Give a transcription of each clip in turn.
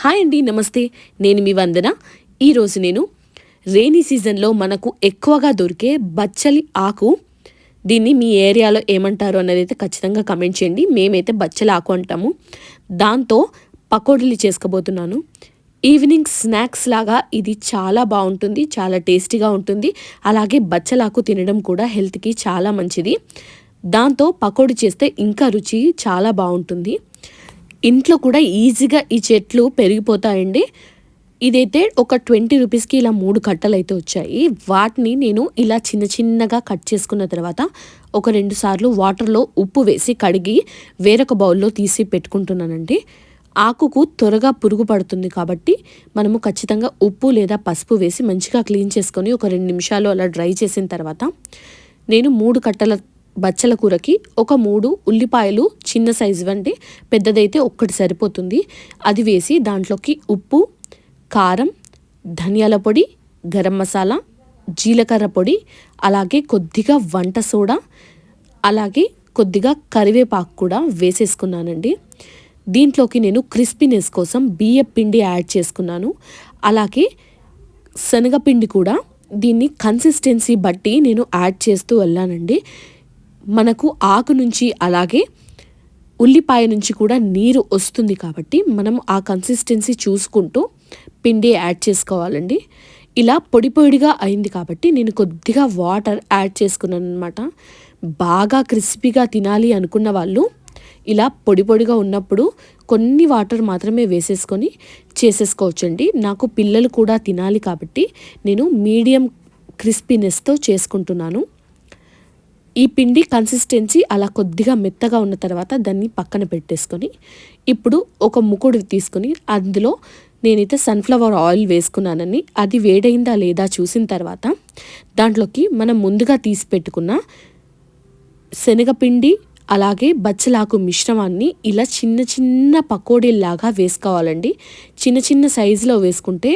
Hi అండి నమస్తే. నేను మీ వందన. ఈరోజు నేను రైనీ సీజన్లో మనకు ఎక్కువగా దొరికే బచ్చలి ఆకు దీన్ని మీ ఏరియాలో ఏమంటారు అన్నది అయితే ఖచ్చితంగా కమెంట్ చేయండి. మేమైతే బచ్చలి ఆకు అంటాము. దాంతో పకోడీలు చేసుకోబోతున్నాను. ఈవినింగ్ స్నాక్స్ లాగా ఇది చాలా బాగుంటుంది చాలా టేస్టీగా ఉంటుంది. అలాగే బచ్చలాకు తినడం కూడా హెల్త్కి చాలా మంచిది. దాంతో పకోడీ చేస్తే ఇంకా రుచి చాలా బాగుంటుంది. ఇంట్లో కూడా ఈజీగా ఈ చెట్లు పెరిగిపోతాయండి. ఇదైతే ఒక ట్వంటీ రూపీస్కి ఇలా మూడు కట్టలు అయితే వచ్చాయి. వాటిని నేను ఇలా చిన్న చిన్నగా కట్ చేసుకున్న తర్వాత ఒక రెండు సార్లు వాటర్లో ఉప్పు వేసి కడిగి వేరొక బౌల్లో తీసి పెట్టుకుంటున్నానండి. ఆకుకు త్వరగా పురుగు పడుతుంది కాబట్టి మనము ఖచ్చితంగా ఉప్పు లేదా పసుపు వేసి మంచిగా క్లీన్ చేసుకొని ఒక రెండు నిమిషాలు అలా డ్రై చేసిన తర్వాత నేను మూడు కట్టల బచ్చల కూరకి ఒక మూడు ఉల్లిపాయలు చిన్న సైజు వంటి పెద్దదైతే ఒక్కటి సరిపోతుంది. అది వేసి దాంట్లోకి ఉప్పు కారం ధనియాల పొడి గరం మసాలా జీలకర్ర పొడి అలాగే కొద్దిగా వంట సోడా అలాగే కొద్దిగా కరివేపాకు కూడా వేసేసుకున్నానండి. దీంట్లోకి నేను క్రిస్పీనెస్ కోసం బియ్య పిండి యాడ్ చేసుకున్నాను. అలాగే శనగపిండి కూడా దీన్ని కన్సిస్టెన్సీ బట్టి నేను యాడ్ చేస్తూ వెళ్ళానండి. మనకు ఆకు నుంచి అలాగే ఉల్లిపాయ నుంచి కూడా నీరు వస్తుంది కాబట్టి మనం ఆ కన్సిస్టెన్సీ చూసుకుంటూ పిండి యాడ్ చేసుకోవాలండి. ఇలా పొడి పొడిగా అయింది కాబట్టి నేను కొద్దిగా వాటర్ యాడ్ చేసుకున్నాను అనమాట బాగా క్రిస్పీగా తినాలి అనుకున్న వాళ్ళు ఇలా పొడి పొడిగా ఉన్నప్పుడు కొన్ని వాటర్ మాత్రమే వేసేసుకొని చేసేసుకోవచ్చండి. నాకు పిల్లలు కూడా తినాలి కాబట్టి నేను మీడియం క్రిస్పీనెస్తో చేసుకుంటున్నాను. ఈ పిండి కన్సిస్టెన్సీ అలా కొద్దిగా మెత్తగా ఉన్న తర్వాత దాన్ని పక్కన పెట్టేసుకొని ఇప్పుడు ఒక ముకుడు తీసుకొని అందులో నేనైతే సన్ఫ్లవర్ ఆయిల్ వేసుకున్నానని అది వేడైందా లేదా చూసిన తర్వాత దాంట్లోకి మనం ముందుగా తీసి పెట్టుకున్న శనగపిండి అలాగే బచ్చలాకు మిశ్రమాన్ని ఇలా చిన్న చిన్న పకోడీల్లాగా వేసుకోవాలండి. చిన్న చిన్న సైజులో వేసుకుంటే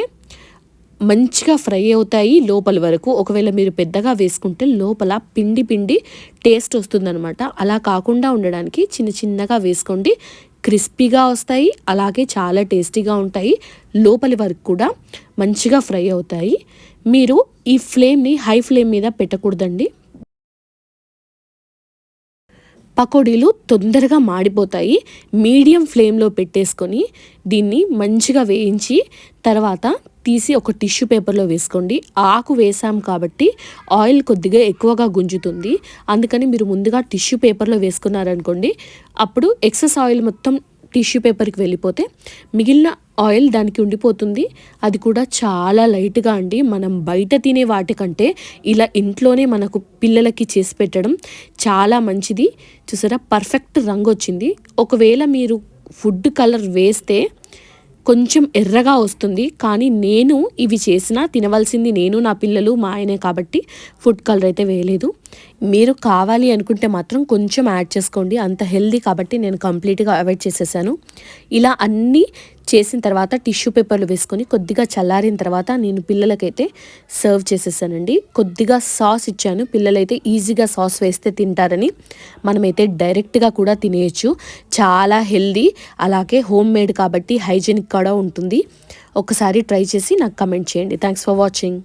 మంచిగా ఫ్రై అవుతాయి లోపల వరకు. ఒకవేళ మీరు పెద్దగా వేసుకుంటే లోపల పిండి పిండి టేస్ట్ వస్తుందనమాట అలా కాకుండా ఉండడానికి చిన్న చిన్నగా వేసుకోండి. క్రిస్పీగా వస్తాయి అలాగే చాలా టేస్టీగా ఉంటాయి. లోపలి వరకు కూడా మంచిగా ఫ్రై అవుతాయి. మీరు ఈ ఫ్లేమ్ని హై ఫ్లేమ్ మీద పెట్టకూడదండి. పకోడీలు తొందరగా మాడిపోతాయి. మీడియం ఫ్లేమ్లో పెట్టేసుకొని దీన్ని మంచిగా వేయించి తర్వాత తీసి ఒక టిష్యూ పేపర్లో వేసుకోండి. ఆకు వేసాం కాబట్టి ఆయిల్ కొద్దిగా ఎక్కువగా గుంజుతుంది. అందుకని మీరు ముందుగా టిష్యూ పేపర్లో వేసుకున్నారనుకోండి అప్పుడు ఎక్సెస్ ఆయిల్ మొత్తం టిష్యూ పేపర్కి వెళ్ళిపోతే మిగిలిన ఆయిల్ దానికి ఉండిపోతుంది. అది కూడా చాలా లైట్గా అండి. మనం బయట తినే వాటికంటే ఇలా ఇంట్లోనే మనకు పిల్లలకి చేసి పెట్టడం చాలా మంచిది. చూసారా? పర్ఫెక్ట్ రంగు వచ్చింది. ఒకవేళ మీరు ఫుడ్ కలర్ వేస్తే కొంచెం ఎర్రగా వస్తుంది. కానీ నేను ఇవి చేసినా తినవలసింది నేను నా పిల్లలు మా ఆయనే కాబట్టి ఫుడ్ కలర్ అయితే వేయలేదు. మీరు కావాలి అనుకుంటే మాత్రం కొంచెం యాడ్ చేసుకోండి. అంత హెల్దీ కాబట్టి నేను కంప్లీట్గా అవాయిడ్ చేసేసాను. ఇలా అన్నీ చేసిన తర్వాత టిష్యూ పేపర్లు వేసుకొని కొద్దిగా చల్లారిన తర్వాత నేను పిల్లలకైతే సర్వ్ చేసేసానండి. కొద్దిగా సాస్ ఇచ్చాను. పిల్లలైతే ఈజీగా సాస్ వేస్తే తింటారని మనమైతే డైరెక్ట్గా కూడా తినేయచ్చు. చాలా హెల్దీ అలాగే హోమ్ మేడ్ కాబట్టి హైజీనిక్ కూడా ఉంటుంది. ఒకసారి ట్రై చేసి నాకు కమెంట్ చేయండి. Thanks for watching.